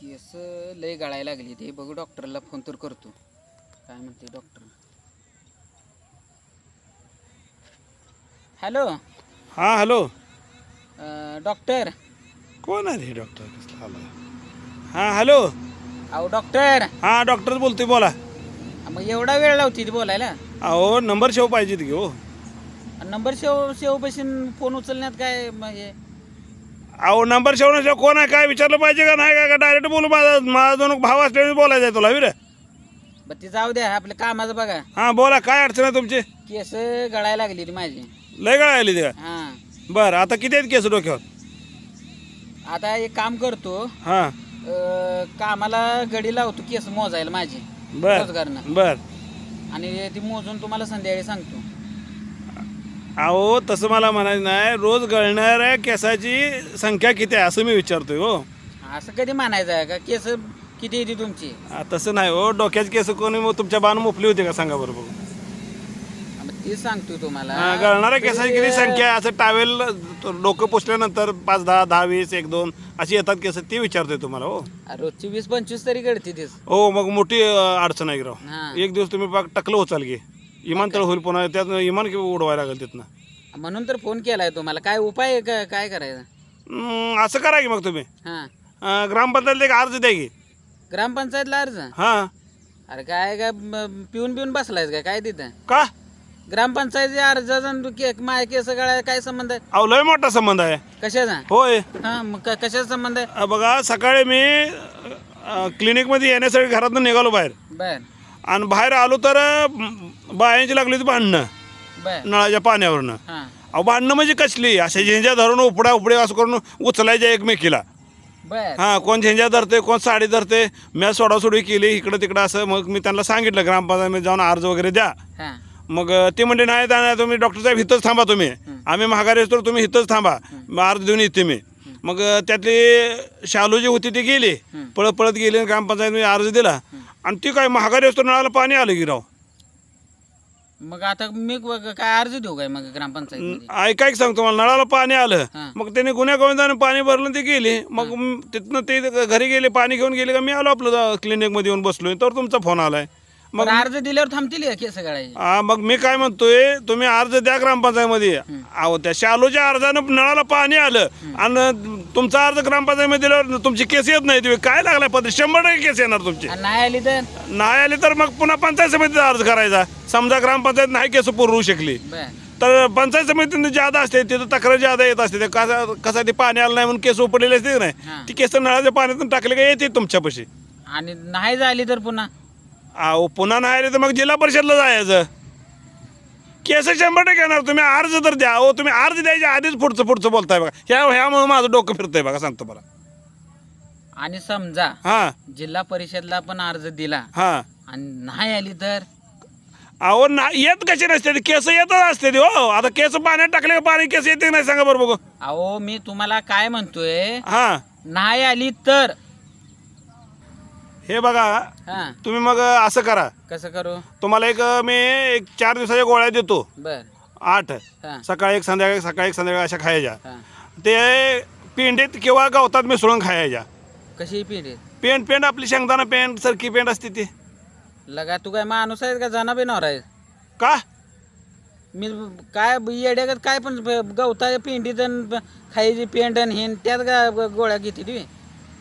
केस लय गळायला लागली ते. बघू डॉक्टरला फोन तर करतो. काय म्हणते डॉक्टर? हॅलो? हां हॅलो. अं, डॉक्टर? कोण आहे रे डॉक्टर? कसला आला? हां हॅलो. अहो डॉक्टर? हां डॉक्टर बोलतोय बोला. मग एवढा वेळ लावती ती बोलायला? अहो नंबर शेव पाहिजे की हो. नंबर शेव शेव बशीन फोन उचलण्यात काय म हे? अहो नंबर शेव नसल्या कोण आहे? काय विचारलं पाहिजे का नाही? का डायरेक्ट बोलू? माझा माझा दोन भाव असल्याने बोलायचं आहे तुला विर बरं ती जाऊ द्या आपल्या कामाचं बघा. हां बोला काय अडचण आहे तुमची? केस गळायला लागली ती माझी. लय गळा आली ती हां. बरं आता किती आहेत केस डोक्यावर? आता एक काम करतो. हां. अं, कामाला गडी लावतो केस मोजायला माझी. बर रोजगारनं. बर. आणि ती मोजून तुम्हाला संध्याकाळी सांगतो. अहो तसं मला म्हणायचं नाही. रोज गळणाऱ्या केसाची संख्या किती आहे असं मी विचारतोय हो. असं कधी म्हणायचं आहे का? केस किती येते तुमची? आ, तसं नाही हो. डोक्याची केस कोणी मग तुमच्या बाण मोपली होती का? सांगा बरोबर मग तेच सांगतोय तुम्हाला. गळणाऱ्या केसाची किती संख्या आहे? असं टावेल डोकं पुसल्यानंतर पाच दहा दहा वीस एक दोन अशी येतात केस ती विचारतोय तुम्हाला हो. रोजची वीस पंचवीस तरी गळते तीच. हो मग मोठी अ, अडचण आहे राव. हा. एक दिवस तुम्ही पाक टकलं होचाल की. विमानतळ होईल पुन्हा. त्यात विमान किंवा उडवायला लागेल तिथनं. म्हणून तर फोन केलाय तुम्हाला. काय उपाय आहे का? काय करायचं? हम्म, असं करा की मग तुम्ही. हां. अ, ग्रामपंचायतीला एक अर्ज द्या की. ग्रामपंचायतला अर्ज? हां. अरे काय काय म- पिऊन पिऊन बसलायस का? काय तिथं? का? ग्रामपंचायती अर्ज माय केस गळाय काय संबंध आहे? अहो लय मोठा संबंध आहे. कशाचा? होय. हा मग क- कशाचा संबंध आहे? अ, बघा सकाळी मी अ, क्लिनिकमध्ये येण्यासाठी घरातून निघालो बाहेर. बर. आणि बाहेर आलो तर अ, बायांची लागली होती भांडणं. बर. नळाच्या पाण्यावरनं. हां. अहो भांडणं म्हणजे कसली? अशा झेंज्या धरून उपड्या उपड्या असं करून उचलायच्या एकमेकीला. बर. हां कोण झेंज्या धरते कोण साडी धरते मी सोडासोडी केली इकडं तिकडं असं. मग मी त्यांना सांगितलं ग्रामपंचायतीमध्ये जाऊन अर्ज वगैरे द्या. हां. मग अ, ते म्हणजे नाही त्या नाही तुम्ही डॉक्टर साहेब इथंच थांबा तुम्ही. आम्ही महागारी असतो तुम्ही इथंच थांबा. मग अर्ज देऊन येते मी. मग अ, त्यातली शालू जी होती ती गेली. पळत पळत गेली आणि ग्रामपंचायतीमध्ये अर्ज दिला. आणि ती काय महागारी असतो नळाला पाणी आलं की राव? मग आता मी काय अर्ज देऊ काय मग ग्रामपंचायत ऐका सांगतो मला नळाला पाणी आलं. हां. मग त्याने गुन्ह्या गोविंदाने पाणी भरलं ते गेली. मग म- तिथनं ते घरी गेले पाणी घेऊन गेले का? मी आलो आपलं क्लिनिकमध्ये येऊन बसलोय. तर तुमचा फोन आलाय. मग अर्ज दिल्यावर थांबतील का केस गळायचे? हा मग मी काय म्हणतोय तुम्ही अर्ज द्या ग्रामपंचायतीमध्ये. अहो त्या शालूच्या अर्जानं नळाला पाणी आलं. आणि तुमचा अर्ज ग्रामपंचायतीमध्ये दिल्यावर तुमची केस येत नाही तुम्ही काय लागलाय पद्धत शंभर टक्के केस येणार तुमची. आणि नाही आली तर? नाही आली तर मग पुन्हा पंचायत समितीचा अर्ज करायचा. समजा ग्रामपंचायत नाही केस पुरवू शकली. बर. तर पंचायत समितीने ज्यादा असते तिथं तक्रार ज्यादा येत असते ते कसा कसा ते पाणी आलं नाही म्हणून केस उपडलेले असते की हां. नाही ती केस नळाच्या पाण्यातून टाकले का येते तुमच्यापाशी. आणि नाही झाली तर पुन्हा? अहो पुन्हा नाही आले तर मग जिल्हा परिषदला जायचं. केस शंभर टक्के येणार. तुम्ही अर्ज तर द्या. अहो तुम्ही अर्ज द्यायच्या आधीच पुढचं पुढचं बोलताय बघा. ह्या ह्यामुळे माझं डोकं फिरतंय बघा सांगतो मला आणि समजा हां. जिल्हा परिषदला पण अर्ज दिला हां. आणि नाही आली तर? अहो ना येत कशी नसते ती? केस येतच असते ती हो. आता केस पाण्यात टाकले का पाणी? केस येते की नाही? सांगा बरं बघू. अहो मी तुम्हाला काय म्हणतोय? हां. नाही आली तर? हे बघा हा. तुम्ही मग असं करा. कसं करू? तुम्हाला एक मी एक चार दिवसाच्या गोळ्या देतो. बर. आठ. हा. सकाळी एक संध्याकाळी सकाळी एक संध्याकाळी अशा खायच्या. हा. ते पेंडीत किंवा गवतात मिसळून खायच्या. कशी पिढी पेंट पेंट आपली शेंगदाणा पेंट सरकी पेंट असते ती. लगा तू काय माणूस आहे का जाना बिनावर आहे का? मी काय येड्यागत काय पण गवता पिंडीत अन खायची पेंड आणि हे त्यात का गोळ्या घेते तुम्ही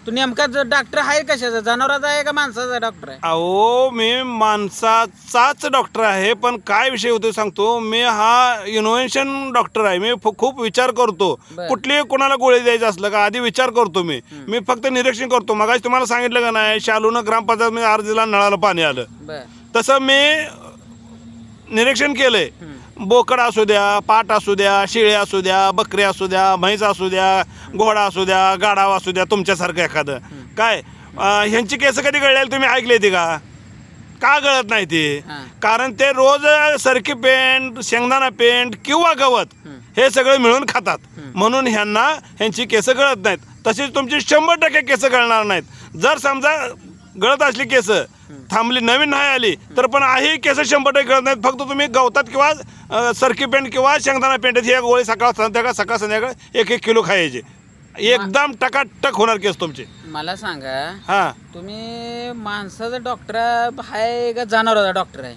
तू नेमका डॉक्टर आहे कशाचा? जनावराचा आहे का माणसाचा डॉक्टर आहे? अहो मी माणसाचाच डॉक्टर आहे पण काय विषय होतो सांगतो. मी हा इनोव्हेशन डॉक्टर आहे. मी फ- खूप विचार करतो. बर. कुठली कोणाला गोळी द्यायचं असलं का आधी विचार करतो मी. मी फक्त निरीक्षण करतो. मगाशी तुम्हाला सांगितलं का नाही शालूनं ग्रामपंचायत अर्ज दिला नळाला पाणी आलं. बर. तसं मी निरीक्षण केलंय. बोकड असू द्या पाट असू द्या शिळे असू द्या बकरी असू द्या म्हैस असू द्या घोडा असू द्या गाडाव असू द्या तुमच्यासारखं एखादं. काय? अं, ह्यांची केस कधी गळलेली तुम्ही ऐकले ते का? का गळत नाही ते? हां. कारण ते रोज सरकी पेंट शेंगदाणा पेंट किंवा गवत हे सगळं मिळून खातात. म्हणून ह्यांना ह्यांची केस गळत नाहीत. तशीच तुमची शंभर टक्के केस गळणार नाहीत. जर समजा गळत असली केस. थांबली नवीन नाही आली. तर पण आहे केस शंभर टक्के गळत नाहीत. फक्त तुम्ही गवतात किंवा सरकी पेंट किंवा शेंगदाणा पेंट ही एक गोळी सकाळ संध्याकाळ सकाळ संध्याकाळ एक एक किलो खायचे. एकदम टकाटक होणार केस तुमचे. मला सांगा हा. तुम्ही माणसाचा डॉक्टर आहे का जनावराचा डॉक्टर आहे?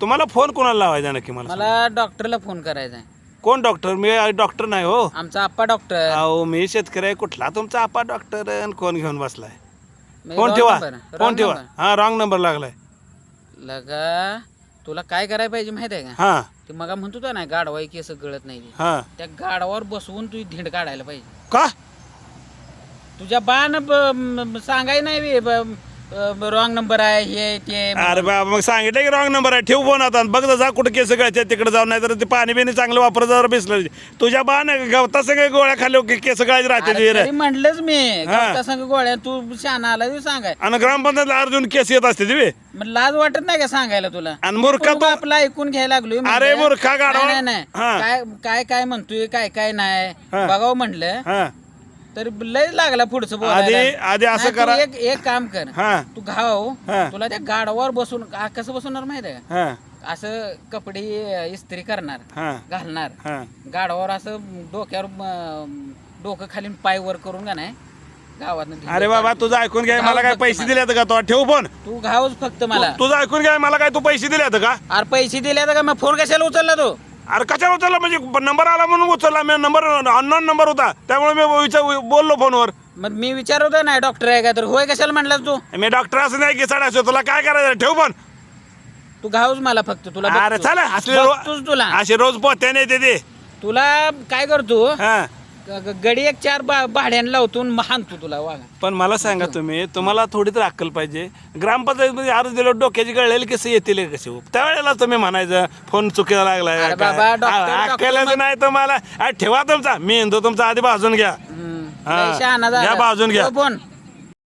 तुम्हाला फोन कोणाला लावायचा नक्की? मला मला डॉक्टरला फोन करायचा आहे. कोण डॉक्टर मी डॉक्टर नाही हो. आमचा आप्पा डॉक्टर अहो मी शेतकरी आहे. कुठला तुमचा आपा डॉक्टर आणि कोण घेऊन बसलाय? फोन wrong ठेवा. फोन ठेवा. हा रॉंग नंबर लागलाय. लगा तुला काय करायला पाहिजे माहीत आहे का? हा. ते मग म्हणतो तो ना गाडवाई केस गळत नाही ते. हा. त्या गाडावर बसवून तुझी धिंड काढायला पाहिजे. का? तुझ्या बाण सांगाय नाही रॉंग नंबर आहे हे ते. अरे बाबा मग सांगितलं की रॉंग नंबर आहे. ठेव फोन आता. बघ जा कुठं केस गळते तिकडे जाऊन. नाही तर ते पाणी बिणी चांगलं वापर जरा बिसलं तुझ्या बाण गवता सगळे गोळ्या खाल्ले की केस गळायचे राहते म्हणलंच मी. हा. गवता संग गोळ्या तू शाना आला तू सांगाय. आणि ग्रामपंचायत अर्जुन केस येत असते मग लाज वाटत नाही का सांगायला तुला? आणि मूर्खा तू आपला ऐकून घ्यायला म्हणलं. अरे मूर्खा गाढवा. नाही, हा. काय काय काय म्हणतोय काय काय नाही. हा. बघावं म्हणलं. हा. तर लय लागला पुढचं बोलायला. आधी- आधी असं नाही, तू करा. एक एक काम कर. हा. तू घाव. हा. तुला त्या गाडावर बसून आ, कसं बसवणार माहिती आहे हा. का असं कपडे इस्त्री करणार हा. घालणार. हा. गाडावर असं डोक्यावर म, डोकं खाली पाय वर करून का नाही? गावात अरे बाबा तुझं ऐकून घ्याय मला काय पैसे दिले का? तो ठेव फोन. तू घावच फक्त मला. तुझं ऐकून घ्याय मला काय? तू पैसे दिले का? अरे पैसे दिले तर का? मग फोन कशाला उचलला तू? अरे कशाला उचलला? म्हणजे नंबर आला म्हणून उचलला. मी नंबर अननोन नंबर होता. त्यामुळे मी विचार बोललो फोनवर. मग मी विचारत नाही डॉक्टर आहे का? तर होय कशाला म्हणलास तू? मी डॉक्टर असं नाही की असो. तुला काय करायचं? ठेव फोन तू घावच मला फक्त. तुला अरे बघतो. चला असले बघतोच तुला. असे रोज पोत्याने येते ते. तुला काय करतो? हा. ग- गडी एक चार बा- भाड्यानं लावतो आणि हाणतो तुला वागा पण मला सांगा तुम्ही तुम्हाला थोडी तर अक्कल पाहिजे ग्रामपंचायतमध्ये अर्ज दिलं डोक्याची गळलेली कसे येतील कसे त्यावेळेला तुम्ही म्हणायचं फोन चुकीला लागलाय अरे काय? बाबा, डॉक्टर- आ- डॉक्टर अक्कलच नाही तुम्हाला ठेवा तुमचा मी म्हणतो तुमचा आधी भाजून घ्या. हा. शहाणा. घ्या बाजून घ्या. ठेव फोन